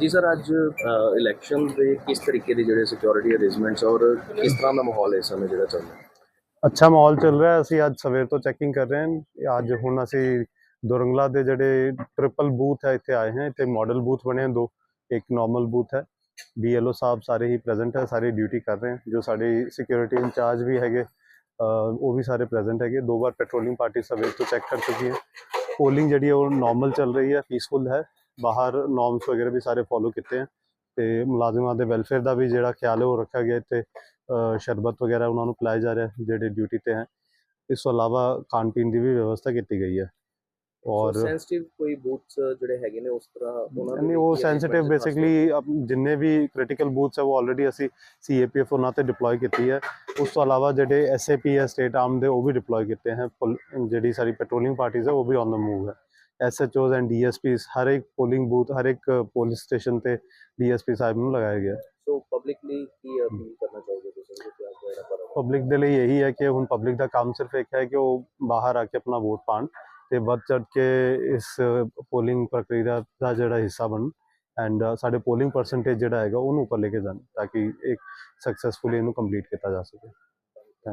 ਜੀ ਸਰ, ਅੱਜ ਇਲੈਕਸ਼ਨ ਦੇ ਕਿਸ ਤਰੀਕੇ ਦੇ ਜਿਹੜੇ ਸਿਕਿਉਰਿਟੀ ਅਰੇਂਜਮੈਂਟਸ ਔਰ ਕਿਸ ਤਰ੍ਹਾਂ ਦਾ ਮਾਹੌਲ ਹੈ ਇਸ ਸਮੇਂ ਜਿਹੜਾ ਚੱਲ ਰਿਹਾ? ਅੱਛਾ ਮਾਹੌਲ ਚੱਲ ਰਿਹਾ ਅਸੀਂ ਅੱਜ ਸਵੇਰ ਤੋਂ ਚੈਕਿੰਗ ਕਰ ਰਹੇ ਹਾਂ। ਅੱਜ ਹੁਣ ਅਸੀਂ ਦੁਰੰਗਲਾ ਦੇ ਜਿਹੜੇ ਟ੍ਰਿਪਲ ਬੂਥ ਹੈ, ਇੱਥੇ ਆਏ ਹਾਂ। ਇੱਥੇ ਮਾਡਲ ਬੂਥ ਬਣੇ ਹਨ। ਦੋ, ਇੱਕ ਨਾਰਮਲ ਬੂਥ ਹੈ। ਬੀਐਲਓ ਸਾਹਿਬ ਸਾਰੇ ਹੀ ਪ੍ਰੈਜ਼ੈਂਟ ਹੈ, ਸਾਰੇ ਡਿਊਟੀ ਕਰ ਰਹੇ ਹਨ ਜੋ ਸਾਡੇ ਸਿਕਿਉਰਿਟੀ ਇੰਚਾਰਜ ਵੀ ਹੈਗੇ ਉਹ ਵੀ ਸਾਰੇ ਪ੍ਰੈਜ਼ੈਂਟ ਹੈਗੇ। ਦੋ ਵਾਰ ਪੈਟਰੋਲਿੰਗ ਪਾਰਟੀ ਸਵੇਰ ਤੋਂ ਚੈੱਕ ਕਰ ਚੁੱਕੀ ਹੈ। ਪੋਲਿੰਗ ਜਿਹੜੀ ਹੈ ਉਹ ਨਾਰਮਲ ਚੱਲ ਰਹੀ ਹੈ ਪੀਸਫੁਲ ਹੈ। ਬਾਹਰ ਨੋਰਮਸ ਵਗੈਰਾ ਵੀ ਸਾਰੇ ਫੋਲੋ ਕੀਤੇ ਹੈ ਤੇ ਮੁਲਾਜ਼ਮਾਂ ਦੇ ਵੈਲਫੇਅਰ ਦਾ ਵੀ ਜਿਹੜਾ ਖਿਆਲ ਹੈ ਉਹ ਰੱਖਿਆ ਗਿਆ ਇੱਥੇ ਸ਼ਰਬਤ ਵਗੈਰਾ ਉਹਨਾਂ ਨੂੰ ਪਿਲਾਇਆ ਜਾ ਰਿਹਾ, ਜਿਹੜੇ ਡਿਊਟੀ ਤੇ ਹੈ। ਇਸ ਤੋਂ ਇਲਾਵਾ ਖਾਣ ਪੀਣ ਦੀ ਵੀ ਵਿਵਸਥਾ ਕੀਤੀ ਗਈ ਹੈ। ਔਰ ਸੈਂਸਿਟਿਵ ਕੋਈ ਬੂਥਸ ਜਿਹੜੇ ਹੈਗੇ ਨੇ ਉਸ ਤਰ੍ਹਾਂ ਉਹਨਾਂ ਦੇ ਨਹੀਂ ਉਹ ਸੈਂਸਿਟਿਵ ਬੇਸਿਕਲੀ ਜਿੰਨੇ ਵੀ ਕ੍ਰਿਟੀਕਲ ਬੂਥਸ ਹੈ ਉਹ ਆਲਰੇਡੀ ਅਸੀਂ ਸੀਏਪੀਐਫ ਉਹਨਾਂ ਤੇ ਡਿਪਲੋਏ ਕੀਤੀ ਹੈ। ਉਸ ਤੋਂ ਇਲਾਵਾ ਜਿਹੜੇ ਐਸਏਪੀ ਹੈ ਸਟੇਟ ਆਰਮ ਦੇ ਉਹ ਵੀ ਡਿਪਲੋਏ ਕੀਤੇ ਹੈ। ਜਿਹੜੀ ਸਾਰੀ ਪੈਟਰੋਲਿੰਗ ਪਾਰਟੀਆਂ ਹੈ ਉਹ ਵੀ ਔਨ ਦਾ ਮੂਵ ਹੈ। ਐਸਐਚਓਜ਼ ਐਂਡ ਡੀਐਸਪੀਸ ਹਰ ਇੱਕ ਪੋਲਿੰਗ ਬੂਥ ਹਰ ਇੱਕ ਪੁਲਿਸ ਸਟੇਸ਼ਨ ਤੇ ਡੀਐਸਪੀ ਸਾਹਿਬ ਨੂੰ ਲਗਾਇਆ ਗਿਆ। ਸੋ ਪਬਲਿਕਲੀ ਕੀ ਅਪੀਲ ਕਰਨਾ ਚਾਹੋਗੇ ਤੁਸੀਂ? ਪਬਲਿਕ ਦੇ ਲਈ ਇਹੀ ਹੈ ਕਿ ਹੁਣ ਪਬਲਿਕ ਦਾ ਕੰਮ ਸਿਰਫ ਇੱਕ ਹੈ ਕਿ ਉਹ ਬਾਹਰ ਆ ਕੇ ਆਪਣਾ ਵੋਟ ਪਾਣ ਤੇ ਵੱਧ ਚੜ ਕੇ ਇਸ ਪੋਲਿੰਗ ਪ੍ਰਕਿਰਿਆ ਦਾ ਜਿਹੜਾ ਹਿੱਸਾ ਬਣਨ ਐਂਡ ਸਾਡੇ ਪੋਲਿੰਗ ਪਰਸੈਂਟੇਜ ਜਿਹੜਾ ਹੈਗਾ ਉਹਨੂੰ ਉੱਪਰ ਲੈ ਕੇ ਜਾਣ ਤਾਂ ਕਿ ਇੱਕ ਸਕਸੈਸਫੁਲੀ ਇਹਨੂੰ ਕੰਪਲੀਟ ਕੀਤਾ ਜਾ ਸਕੇ।